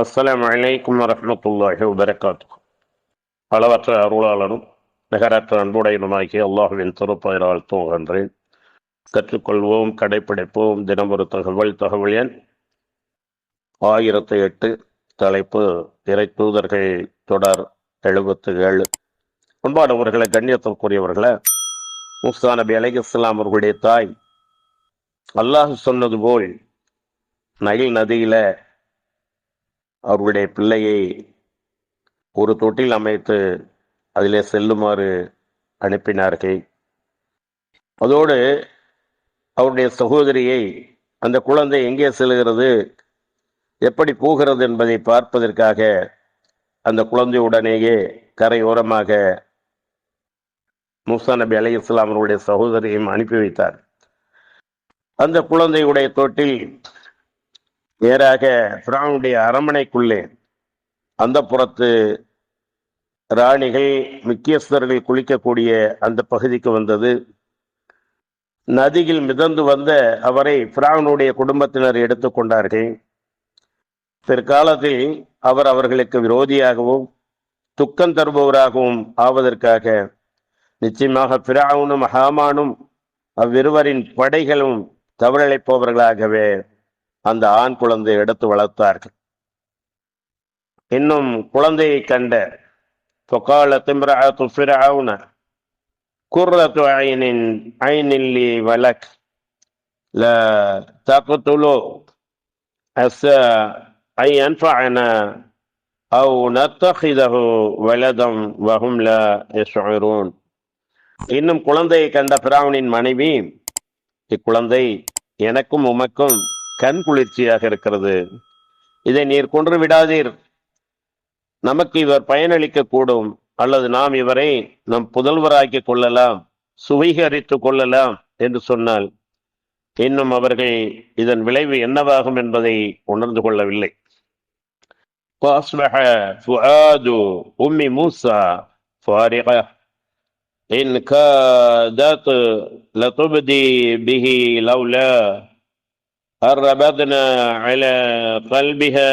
அஸ்லாம் வலைக்கம் வரமத்துல்லாஹி வபரகாத்துஹு. அளவற்ற அருளாளனும் நிகரற்ற அன்புடையனுமாகிய அல்லாஹுவின் திருப்பெயரால் தூங்குகின்றேன். கற்றுக்கொள்வோம் கடைப்பிடிப்போம் தினமொரு தகவல் தகவல் எண் ஆயிரத்தி எட்டு தலைப்பு இறை தூதர்கள் தொடர் எழுபத்து ஏழு. அன்பானவர்களை கண்ணியத்திற்குரியவர்களை முஸ்தா நபி அலை இஸ்லாம் அவர்களுடைய தாய் அல்லாஹ் சொன்னது போல் நயில் நதியில அவருடைய பிள்ளையை ஒரு தொட்டில் அமைத்து அதிலே செல்லுமாறு அனுப்பினார்கள். அதோடு அவருடைய சகோதரியை அந்த குழந்தை எங்கே செல்கிறது எப்படி போகிறது என்பதை பார்ப்பதற்காக அந்த குழந்தையுடனேயே கரையோரமாக மூசா நபி அலி இஸ்லாம் அவருடைய அனுப்பி வைத்தார். அந்த குழந்தையுடைய தொட்டில் நேராக பிரானுடைய அரண்மனைக்குள்ளே அந்த புறத்து ராணிகள் முக்கியஸ்தர்கள் குளிக்கக்கூடிய அந்த பகுதிக்கு வந்தது. நதியில் மிதந்து வந்த அவரை பிரானுடைய குடும்பத்தினர் எடுத்துக்கொண்டார்கள் பிற்காலத்தில் அவர் அவர்களுக்கு விரோதியாகவும் துக்கம் தருபவராகவும் ஆவதற்காக நிச்சயமாக பிராவுனும் ஹாமானும் அவ்விருவரின் படைகளும் தவறிழைப்பவர்களாகவே அந்த ஆண் குழந்தை எடுத்து வளர்த்தார்கள் இன்னும் குழந்தையை கண்ட فقالت امرأة فرعون قرة عين عين لي ولك لا تقتلوا عسى أن ينفعنا أو نتخذه ولدا وهم لا يشعرون இன்னும் குழந்தையை கண்ட பிராவனின் மனைவி இக்குழந்தை எனக்கும் உமக்கும் கண் குளிர்ச்சியாக இருக்கிறது இதை நீர் கொன்று விடாதீர் நமக்கு இவர் பயனளிக்க கூடும் அல்லது நாம் இவரை நம் புதல்வராக்கி கொள்ளலாம் சுவீகரித்து கொள்ளலாம் என்று சொன்னால் இன்னும் அவர்கள் இதன் விளைவு என்னவாகும் என்பதை உணர்ந்து கொள்ளவில்லை فأصبح فؤاد أم موسى فارغة إن كادت لتبدي به لولا أربدنا على قلبها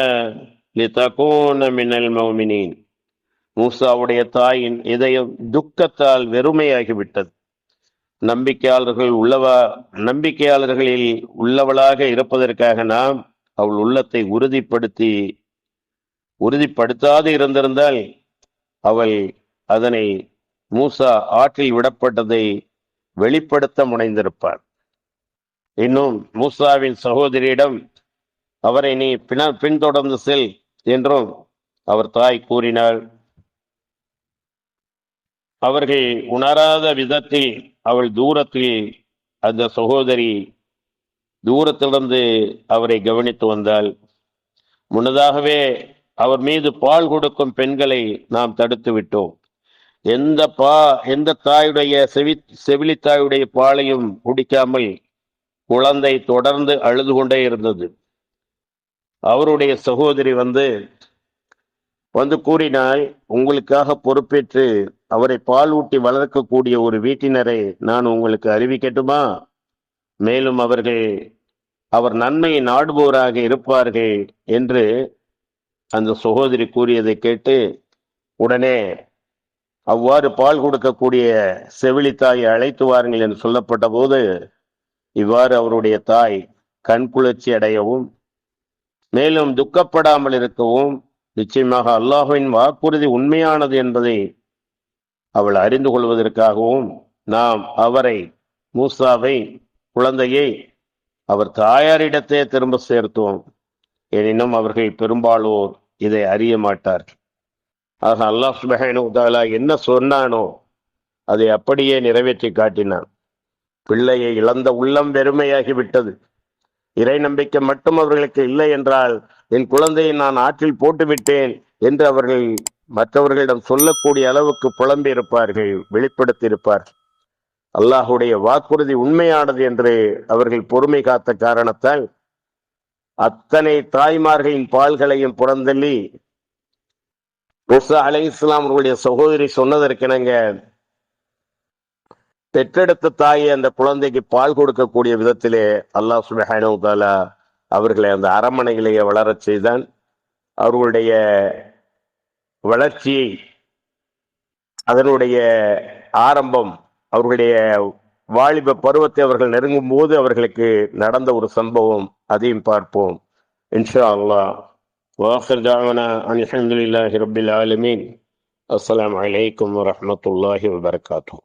لتكون من المؤمنين மூசாவுடைய தாயின் இதயம் துக்கத்தால் வெறுமையாகிவிட்டது நம்பிக்கையாளர்கள் உள்ளவா நம்பிக்கையாளர்களில் உள்ளவளாக இருப்பதற்காக நாம் அவள் உள்ளத்தை உறுதிப்படுத்தி உறுதிப்படுத்தாது இருந்திருந்தால் அவள் அதனை மூசா ஆற்றில் விடப்பட்டதை வெளிப்படுத்த முனைந்திருப்பார் இன்னும் மூசாவின் சகோதரியிடம் அவரை நீ பின பின்தொடர்ந்து செல் என்றும் அவர் தாய் கூறினாள். அவர்கள் உணராத விதத்தில் அவள் தூரத்தில் அந்த சகோதரி தூரத்திலிருந்து அவரை கவனித்து வந்தாள். முன்னதாகவே அவர் மீது பால் கொடுக்கும் பெண்களை நாம் தடுத்து விட்டோம். எந்த பா எந்த தாயுடைய செவி செவிலித்தாயுடைய பாலையும் குடிக்காமல் குழந்தை தொடர்ந்து அழுது கொண்டே இருந்தது. அவருடைய சகோதரி வந்து வந்து கூறினாள் உங்களுக்காக பொறுப்பேற்று அவரை பால் ஊட்டி வளர்க்கக்கூடிய ஒரு வீட்டினரை நான் உங்களுக்கு அறிவிக்கட்டுமா? மேலும் அவர்கள் அவர் நன்மையை நாடுபவராக இருப்பார்கள் என்று அந்த சகோதரி கூறியதை கேட்டு உடனே அவ்வாறு பால் கொடுக்கக்கூடிய செவிலித்தாயை அழைத்து வாருங்கள் என்று சொல்லப்பட்ட போது இவ்வாறு அவருடைய தாய் கண் குளிர்ச்சி அடையவும் மேலும் துக்கப்படாமல் இருக்கவும் நிச்சயமாக அல்லாஹுவின் வாக்குறுதி உண்மையானது என்பதை அவள் அறிந்து கொள்வதற்காகவும் நாம் அவரை மூசாவை குழந்தையை அவர் தாயாரிடத்தே திரும்ப சேர்த்தோம். எனினும் அவர்கள் பெரும்பாலோர் இதை அறிய மாட்டார்கள். ஆக அல்லாஹ் சுபஹானு என்ன சொன்னானோ அதை அப்படியே நிறைவேற்றி காட்டினான். பிள்ளையை இழந்த உள்ளம் வெறுமையாகி விட்டது இறை நம்பிக்கை மட்டும் அவர்களுக்கு இல்லை என்றால் என் குழந்தையை நான் ஆற்றில் போட்டு விட்டேன் என்று அவர்கள் மற்றவர்களிடம் சொல்லக்கூடிய அளவுக்கு புலம்பி இருப்பார்கள் வெளிப்படுத்தி இருப்பார்கள் அல்லாஹுடைய வாக்குறுதி உண்மையானது என்று அவர்கள் பொறுமை காத்த காரணத்தால் அத்தனை தாய்மார்களின் பால்களையும் புறந்தள்ளி முசா அலை இஸ்லாம் அவர்களுடைய சகோதரி சொன்னதற்கிணங்க பெற்றெடுத்த தாயை அந்த குழந்தைக்கு பால் கொடுக்கக்கூடிய விதத்திலே அல்லாஹ் சுபஹானுதாலா அவர்களை அந்த அரமனையிலேயே வளரச் செய்தான். அவர்களுடைய வளர்ச்சியை அதனுடைய ஆரம்பம் அவர்களுடைய வாலிப பருவத்தை அவர்கள் நெருங்கும் போது அவர்களுக்கு நடந்த ஒரு சம்பவம் அதையும் பார்ப்போம். இன்ஷா அல்லாஹ். வாஹர் தாவனா அல்ஹம்துலில்லாஹி ரப்பில் ஆலமீன். அஸ்ஸலாமு அலைக்கும்